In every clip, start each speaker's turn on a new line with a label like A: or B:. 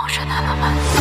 A: 我是男的吗？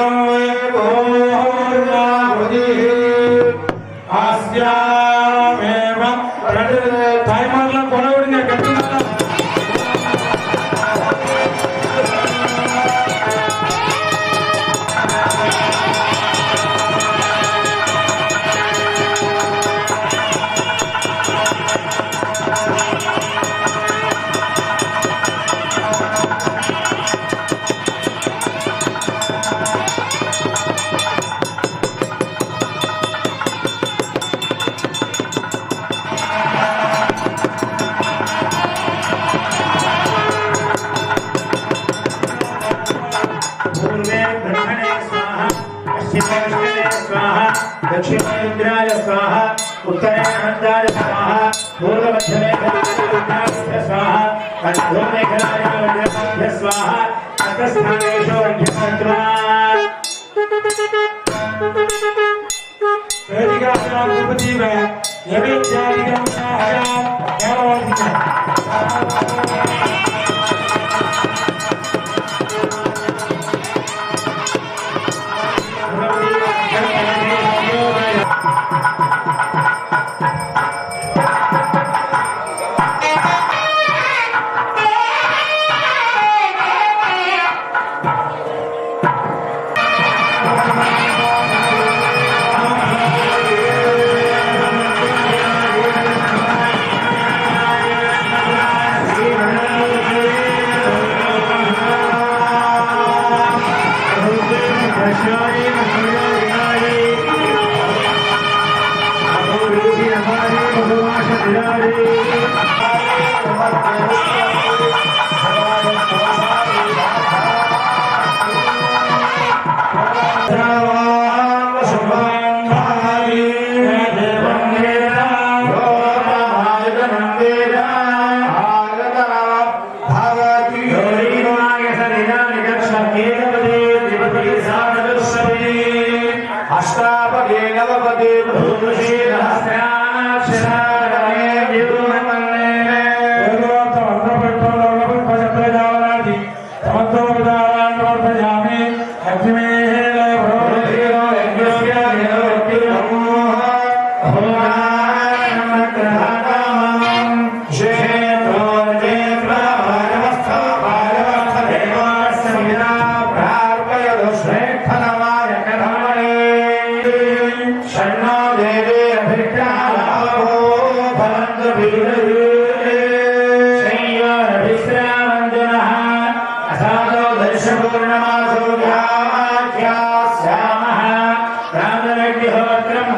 B: I'm a
C: Yeah. शिवेन्द्राय स्वाहा दक्षिणेन्द्राय स्वाहा उत्तरानन्दाय स्वाहा पूर्वमध्यमेघनाय स्वाहा अन्धोमेघनाय स्वाहा
A: अन्तस्थानेषु गणपति
C: में Deus,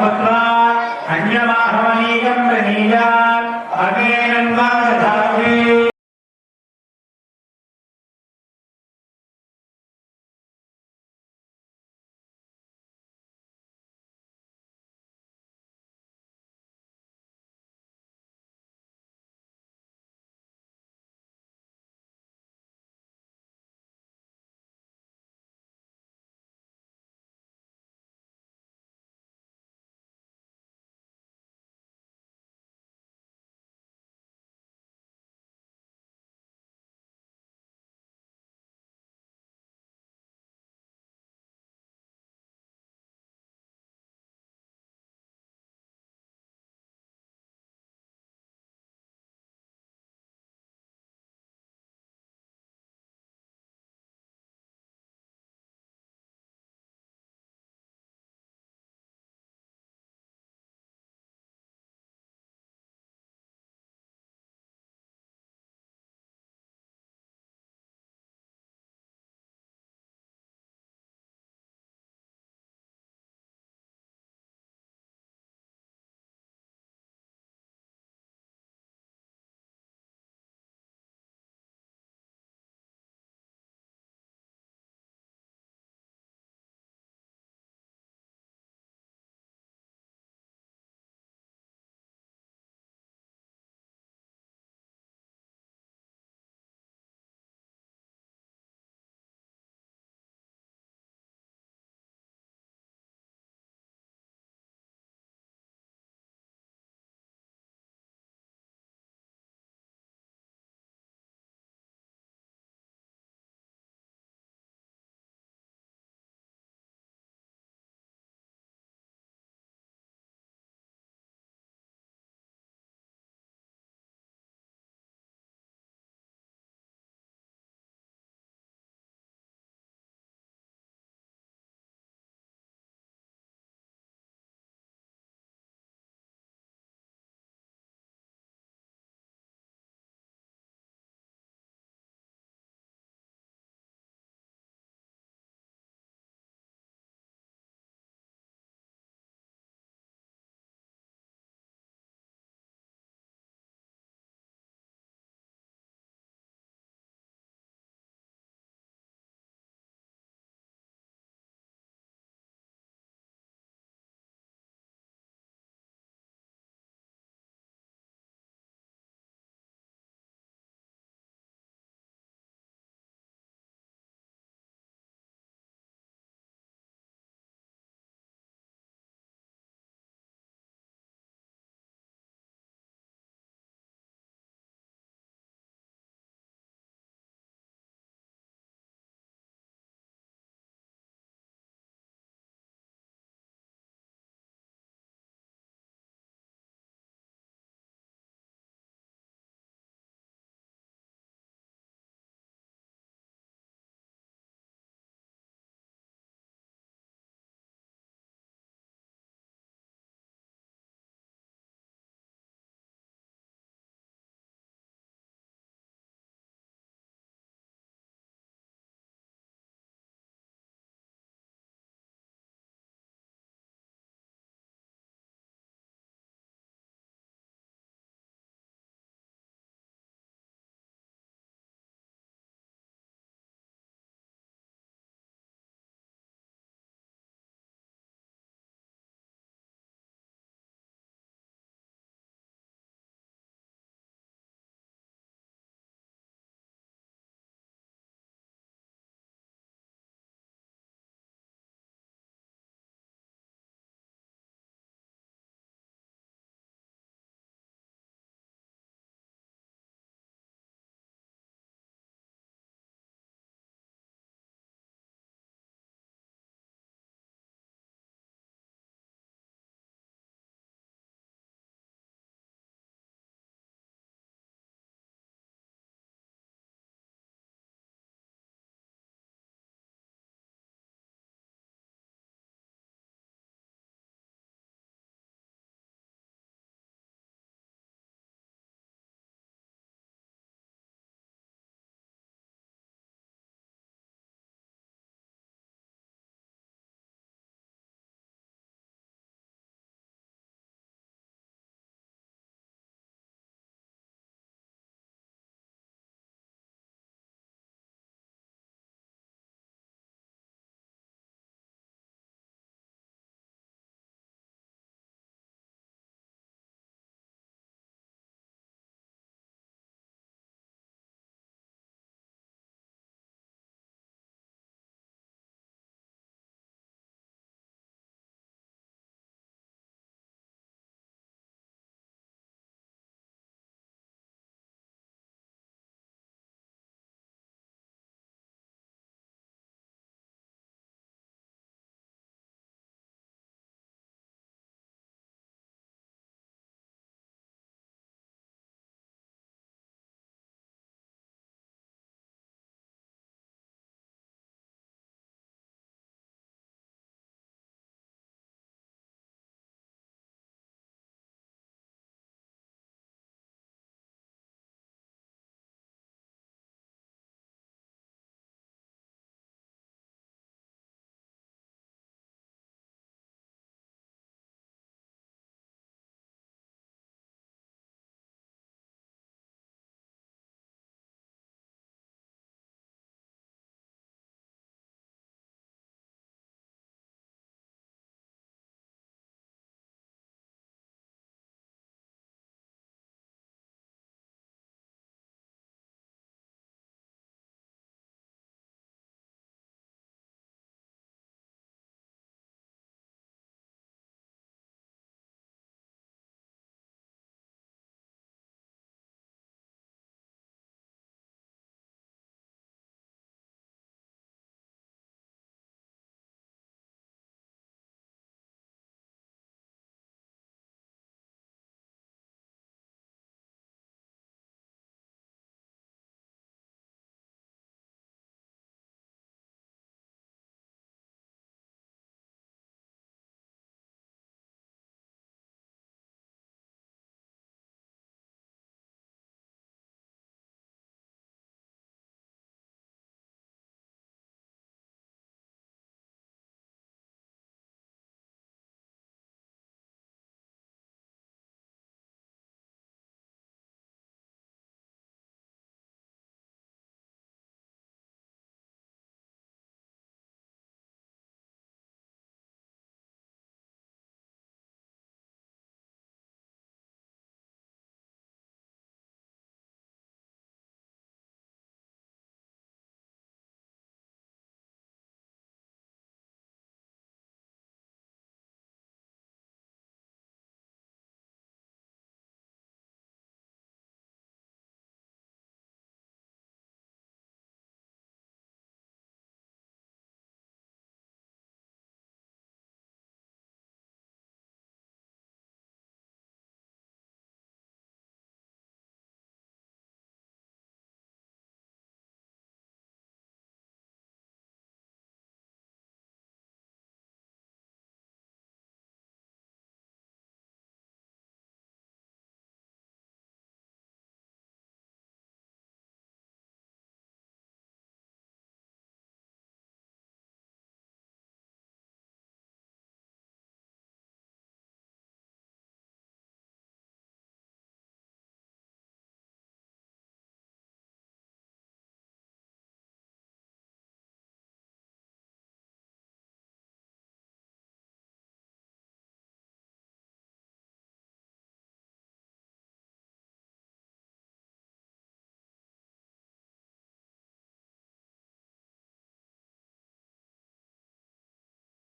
C: రామరగ్నిహోత్రం హత్వా అన్యమాహమనీయం ప్రణీయాత్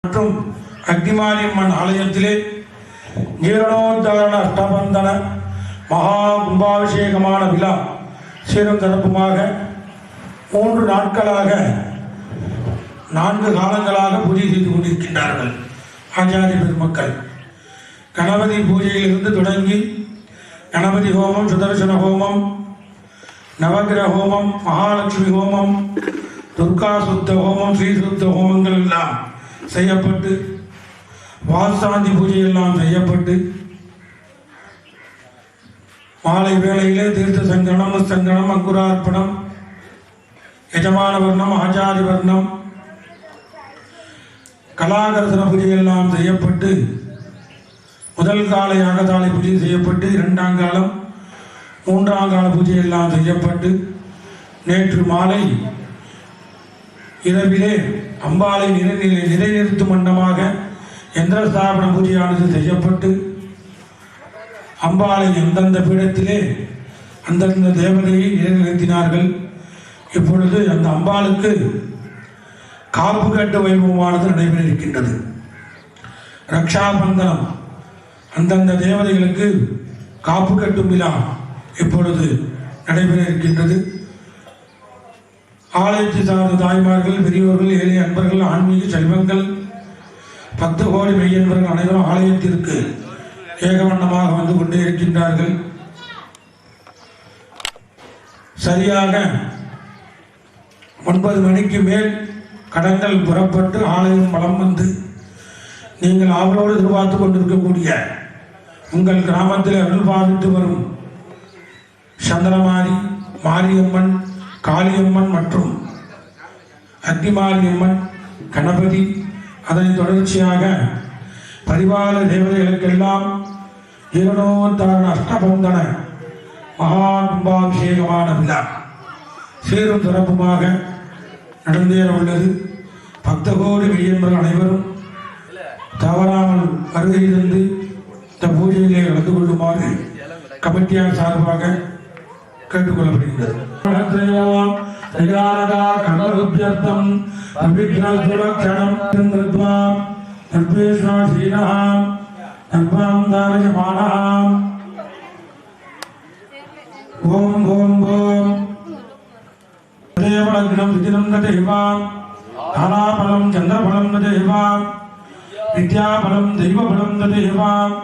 A: மற்றும் அக்னிமாரியம்மன் ஆலயத்திலே ஜீரணோத்தாரண அஷ்டபந்தன மகா கும்பாபிஷேகமான விழா சீரும் சிறப்புமாக மூன்று நாட்களாக நான்கு காலங்களாக பூஜை செய்து கொண்டிருக்கின்றார்கள் ஆச்சாரிய பெருமக்கள். கணபதி பூஜையிலிருந்து தொடங்கி கணபதி ஹோமம் சுதர்சன ஹோமம் நவகிரக ஹோமம் மகாலட்சுமி ஹோமம் துர்கா சுத்த ஹோமம் ஸ்ரீ சுத்த ஹோமங்கள் எல்லாம் செய்யப்பட்டு வாசாந்தி பூஜை எல்லாம் செய்யப்பட்டு மாலை வேளையிலே தீர்த்த சங்கடம் சங்கடம் அங்குரார்ப்பணம் எஜமான வர்ணம் ஆச்சாரி வர்ணம் கலாகரசன பூஜை எல்லாம் செய்யப்பட்டு முதல் கால அகதாலை பூஜை செய்யப்பட்டு இரண்டாம் காலம் மூன்றாம் கால பூஜை எல்லாம் செய்யப்பட்டு நேற்று மாலை இரவிலே அம்பாளை நிலை நிலைநிறுத்தும் வண்ணமாக எந்திர ஸ்தாபன பூஜையானது செய்யப்பட்டு அம்பாளை எந்தெந்த பீடத்திலே அந்தந்த தேவதையை நிலைநிறுத்தினார்கள். இப்பொழுது அந்த அம்பாளுக்கு காப்பு கட்டு வைபவமானது நடைபெற இருக்கின்றது ரக்ஷாபந்தனம். அந்தந்த தேவதைகளுக்கு காப்பு கட்டும் விழா இப்பொழுது நடைபெற இருக்கின்றது ஆலயத்தை சார்ந்த தாய்மார்கள் பெரியோர்கள் ஏழை அன்பர்கள் ஆன்மீக செல்வங்கள் பத்து கோடி மெய்யன்பர்கள் அனைவரும் ஆலயத்திற்கு ஏகவண்ணமாக வந்து கொண்டே இருக்கின்றார்கள். சரியாக ஒன்பது மணிக்கு மேல் கடன்கள் புறப்பட்டு ஆலயம் வலம் வந்து நீங்கள் அவரோடு எதிர்பார்த்து கொண்டிருக்கக்கூடிய உங்கள் கிராமத்தில் அருள் பாதித்து வரும் சந்திரமாரி மாரியம்மன் காளியம்மன் மற்றும் அக்னிமாரியம்மன் கணபதி அதன் தொடர்ச்சியாக பரிவார தேவதைகளுக்கெல்லாம் ஜீரணோத்தாரண அஷ்டபந்தன மகா கும்பாபிஷேகமான விழா. சீரும் சிறப்புமாக நடந்தேற உள்ளது. பக்த கோடி வெளியன்பர்கள் அனைவரும் தவறாமல் வருகை தந்து இந்த பூஜையிலே கலந்து கொள்ளுமாறு கமிட்டியார் சார்பாக கேட்டுக்கொள்ளப்படுகின்றது கமருபியர்த்தம் அபிக்ன சுரக்ஷணம் கிருத்வா சர்வேஸ்வரீனஹாம் சர்வாம் ஓம் ஓம் ஓம் தேவலக்னம் விஜயம் தேவாம் தாராபலம் சந்திரபலம் தேவாம் வித்யாபலம் தெய்வபலம் தேவாம்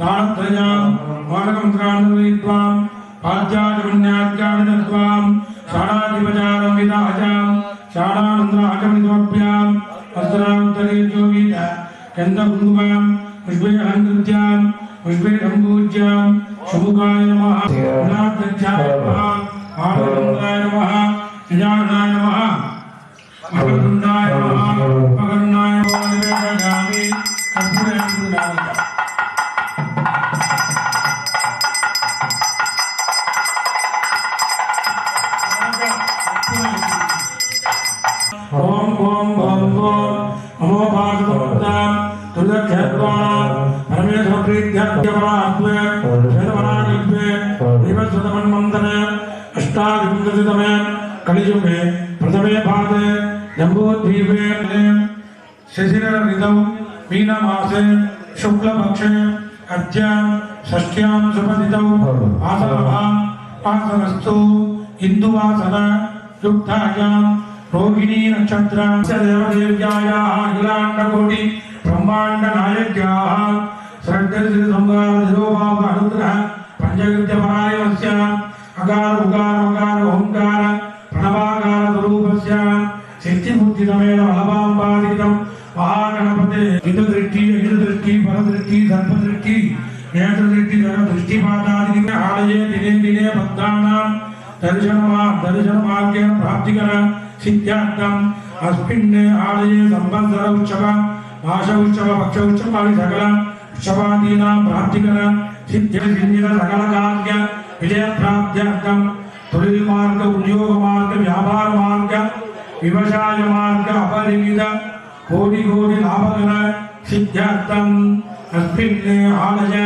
A: ताणत्रयाम् मोदकमुद्रान्वयित्वाम् पाद्यादिपुण्याद्यामिदत्वाम् षाडाधिपचारंविदाहजाम् षाडानन्द्राहकमिदोऽभ्याम् हस्तान्तरेजोगीत गन्धकुङ्कुमाम् पुष्पेहङ्कृत्याम् पुष्पेहम्पूज्याम् शुभुकाय नमः गुणाध्यक्षाय नमः आनन्दाय नमः निजानाय नमः अगरुणाय नमः अगरुणाय नमः निवेदयामि कर्पूरयं गुणाय वीर्यपरात्मे वेदपराकल्पे देवश्रुतमन्मन्दने अष्टाविंशतितमे कलियुगे प्रथमे पादे जम्बोद्वीपे शशिरऋतौ मीनमासे शुक्लपक्षे अद्यां षष्ट्यां सुपतितौ वासरभां वासरस्तु हिन्दुवासर युक्तायां रोहिणी नक्षत्र देवदेव्यायाः अखिलाण्डकोटि ब्रह्माण्डनायक्याः सर्गश्रीसंवादशिरोभावानुग्रह पञ्चकृत्यपरायणस्य अकार उकार उकार ओङ्कार प्रणवाकारस्वरूपस्य शक्तिमूर्तितमेव अलभाम्बादिकं महागणपते हितदृष्टि हितदृष्टि परदृष्टि सर्पदृष्टि नेत्रदृष्टि दृष्टिपातादिकं आलये दिने दिने भक्तानां दर्शनमा दर्शनमार्गेण प्राप्तिकर सिद्ध्यार्थम् अस्मिन् आलये संवत्सर उच्चव भाष उच्चव पक्ष उच्चवादि सकला శవాదీనా ప్రాప్తికర సిద్ధిర్విన్య సకల కార్య విజయ ప్రాప్త్యర్థం తొలిల్ మార్గ ఉద్యోగ మార్గ వ్యాపార మార్గ వివసాయ మార్గ అపరిమిత కోటి కోటి లాభకర సిద్ధ్యర్థం అస్మిన్ ఆలయ